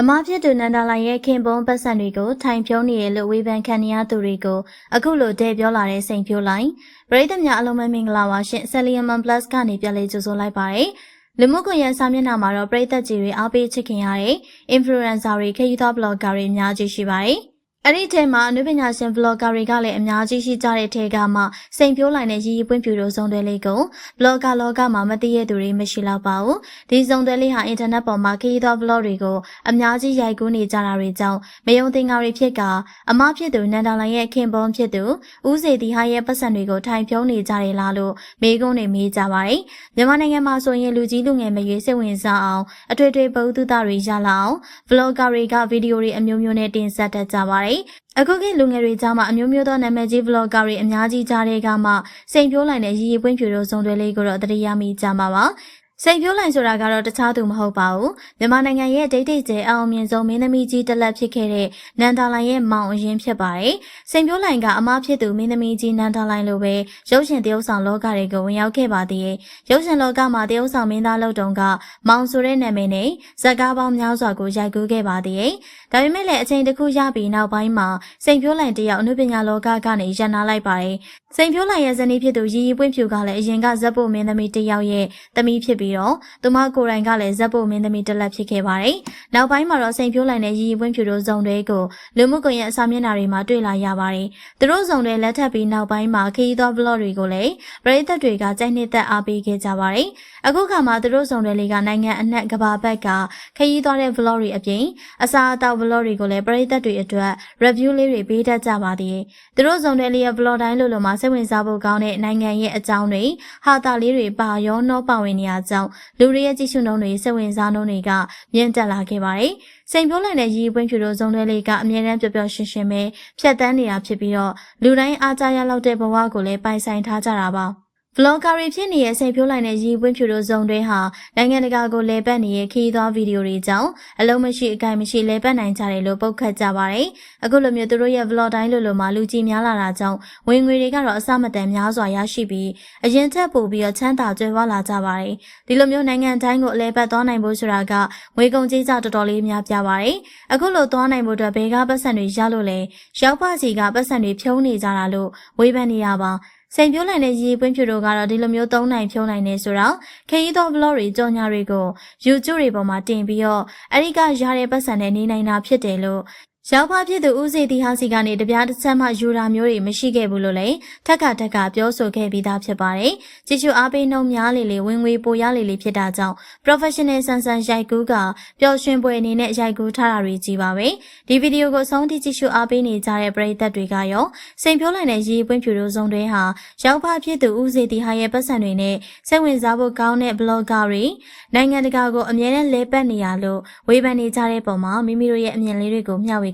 အမားဖြစ်သူနန္ဒာလိုင်ရဲ့ခင်ပွန်းပတ်စံတွေကိုထိုင်ဖြုံးနေရလို့ဝေဖန်ခံနေရသူတွေကိုအခုလိုတဲ့ပြောလာတဲ့စိန်ဖြိုးလိုက်ပရိသတ်များအလုံးမမင်္ဂလာပါရှင် Celium Plus ကနေပြန်လေးကြိုဆိုလိုက်ပါတယ်လူမှုကွန်ရက်စာမျက်နှာမှာတော့ပရိသတ်ကြီးတွေအားပေးချစ်ခင်ရတဲ့ influencer တွေခရီးသွား blogger တွေအများကြီးရှိပါတယ် အဲ့ဒီထဲမှာအနုပညာရှင် blogger တွေကလည်းအများကြီးရှိကြတဲ့ထဲကမှစိန်ပြိုးလိုက်တဲ့ရည်ရည်ပွင့်ပြူတို့ဇုံတွေလေးကို blogger လောကမှာမသိရသူတွေမရှိတော့ပါဘူးဒီဇုံတွေလေးဟာ internet ပေါ်မှာခရီးသွား blog တွေကိုအများကြီးရိုက်ကူးနေကြတာတွေကြောင့်မယုံသင်္ကာတွေဖြစ်ကအမဖြစ်သူနန္ဒာလိုင်ရဲ့ခင်ပွန်းဖြစ်သူဦးစေတီဟာရဲ့ပတ်စံတွေကိုထိုင်ဖြုံးနေကြတယ်လားလို့မေးခွန်းတွေမေးကြပါတယ်မြန်မာနိုင်ငံမှာဆိုရင်လူကြီးလူငယ်မရွေးစိတ်ဝင်စားအောင်အထွေထွေဗဟုသုတတွေရလာအောင် blogger တွေကဗီဒီယိုတွေအမျိုးမျိုးနဲ့တင်ဆက်တတ်ကြပါတယ်။အခုခေတ်လူငယ်တွေကြားမှာအမျိုးမျိုးသောနာမည်ကြီး vlogger တွေအများကြီးကြားတဲ့ကမှစိန်ပြိုးလိုက်တဲ့ရည်ရည်ပွင့်ဖြူတို့ဇုံတွေလေးကိုတော့တတိယမိကြမှာပါ။ စိန်ပြိုးလိုင်ဆိုတာကတော့တခြားသူမဟုတ်ပါဘူးမြန်မာနိုင်ငံရဲ့ဒိတ်ဒိတ်ကျဲအောင်မြင်ဆုံးမင်းသမီးကြီးတစ်လက်ဖြစ်ခဲ့တဲ့နန္ဒာလိုင်ရဲ့မောင်အရင်ဖြစ်ပါတယ်စိန်ပြိုးလိုင်ကအမဖြစ်သူမင်းသမီးကြီးနန္ဒာလိုင်လိုပဲရုပ်ရှင်တရုပ်ဆောင်လောကတွေကိုဝင်ရောက်ခဲ့ပါသေးတယ်ရုပ်ရှင်လောကမှာတရုပ်ဆောင်မင်းသားလုပ်တုံကမောင်ဆိုတဲ့နာမည်နဲ့ဇက်ကားပေါင်းများစွာကိုရိုက်ကူးခဲ့ပါသေးတယ်ဒါပေမဲ့လည်းအချိန်တစ်ခုရပြီးနောက်ပိုင်းမှာစိန်ပြိုးလိုင်တယောက်အနုပညာလောကကနေရန်နာလိုက်ပါတယ်စိန်ပြိုးလိုင်ရဲ့ဇနီးဖြစ်သူရီရီပွင့်ဖြူကလည်းအရင်ကဇက်ဖို့မင်းသမီးတယောက်ရဲ့သမီးဖြစ်ပြီးတော့သူမကိုယ်တိုင်ကလည်းဇက်ဖို့မင်းသမီးတစ်လက်ဖြစ်ခဲ့ပါတယ်။နောက်ပိုင်းမှာတော့စိန်ဖြိုးလိုင်နဲ့ရီရီပွင့်ဖြူတို့ဇုံတွေကိုလူမှုကွန်ရက်အစာမျက်နှာတွေမှာတွေ့လာရပါတယ်။သူတို့ဇုံတွေလက်ထပ်ပြီးနောက်ပိုင်းမှာခရီးသွား vlog တွေကိုလည်းပရိသတ်တွေကကြိုက်နှစ်သက်အားပေးခဲ့ကြပါတယ်။အခုခါမှာသူတို့ဇုံတွေလေးကနိုင်ငံအနှံ့ကဘာဘက်ကခရီးသွားတဲ့ vlog တွေအပြင်အစာအသောက် vlog တွေကိုလည်းပရိသတ်တွေအတွက် review လေးတွေပေးတတ်ကြပါသေးတယ်။သူတို့ဇုံတွေလေးရဲ့ vlog တိုင်းလိုလိုမှာစိတ်ဝင်စားဖို့ကောင်းတဲ့နိုင်ငံရဲ့အကြောင်းတွေဟာတာလေးတွေပါရောနှောပါဝင်နေရကြောင်းလူတွေရဲ့ကြည့်ရှုနှုန်းတွေစိတ်ဝင်စားနှုန်းတွေကမြင့်တက်လာခဲ့ပါတယ်။စိန်ပြိုးလိုက်တဲ့ရည်ပွင့်ဖြူတို့ဇုံတွေလေးကအမြဲတမ်းပျော်ပျော်ရွှင်ရွှင်ပဲဖြတ်တန်းနေတာဖြစ်ပြီးတော့လူတိုင်းအားကြရလောက်တဲ့ဘဝကိုလည်းပိုင်ဆိုင်ထားကြတာပါ။ ဗလော့ဂါတွေဖြစ်နေတဲ့စိတ်ဖြိုးလိုက်တဲ့ရည်ပွင့်ဖြူတို့ဇုံတွေဟာနိုင်ငံတကာကိုလဲပတ်နေတဲ့ခီးသွွားဗီဒီယိုတွေကြောင့်အလုံးမရှိအကိုင်မရှိလဲပတ်နိုင်ကြတယ်လို့ပုတ်ခတ်ကြပါတယ်။အခုလိုမျိုးသူတို့ရဲ့ဗလော့တိုင်းလိုလိုမှာလူကြီးများလာတာကြောင့်ဝင်ငွေတွေကတော့အစမတန်များစွာရရှိပြီးအရင်ထက်ပိုပြီးတော့ချမ်းသာကြွယ်ဝလာကြပါတယ်။ဒီလိုမျိုးနိုင်ငံတိုင်းကိုအလဲပတ်သွားနိုင်ဖို့ဆိုတာကငွေကုန်ကြေးကျတော်တော်လေးများပြပါတယ်။အခုလိုသွားနိုင်ဖို့အတွက်ဘယ်ကပတ်စံတွေရလို့လဲရောက်ပါစီကပတ်စံတွေဖြုံးနေကြတာလို့ဝေဖန်နေရပါ။ စိန်ပြိုးနိုင်တဲ့ရေပွင့်ဖြူတို့ကတော့ဒီလိုမျိုးသုံးနိုင်ဖြုံးနိုင်နေဆိုတော့ခရီးသော vlog တွေကြော်ညာတွေကို YouTube တွေပေါ်မှာတင်ပြီးတော့အဲ့ဒီကရတဲ့ပတ်စံနဲ့နေနိုင်တာဖြစ်တယ်လို့ ရောက်ပါဖြစ်သူဦးစီတီဟာစီကနေတပြားတစ်ချက်မှယူတာမျိုးတွေမရှိခဲ့ဘူးလို့လည်းထက်ကထက်ကပြောဆိုခဲ့ပြီးသားဖြစ်ပါတယ်။ကြည့်ရှုအားပေးနှုံများလေလေဝင်ငွေပိုရလေလေဖြစ်တာကြောင့် professional ဆန်ဆန်ရိုက်ကူးကပျော်ရွှင်ပွဲအနေနဲ့ရိုက်ကူးထားတာတွေကြီးပါပဲ။ဒီဗီဒီယိုကိုဆုံးထိကြည့်ရှုအားပေးနေကြတဲ့ပရိသတ်တွေကရောစိန်ဖြိုးလိုက်တဲ့ရေးပွင့်ဖြူတို့စုံတွေဟာရောက်ပါဖြစ်သူဦးစီတီဟာရဲ့ပတ်စံတွေနဲ့စိတ်ဝင်စားဖို့ကောင်းတဲ့ blogger တွေနိုင်ငံတကာကိုအမြဲတမ်းလဲပတ်နေရလို့ဝေဖန်နေကြတဲ့ပုံမှာမိမိတို့ရဲ့အမြင်လေးတွေကိုမျှဝေ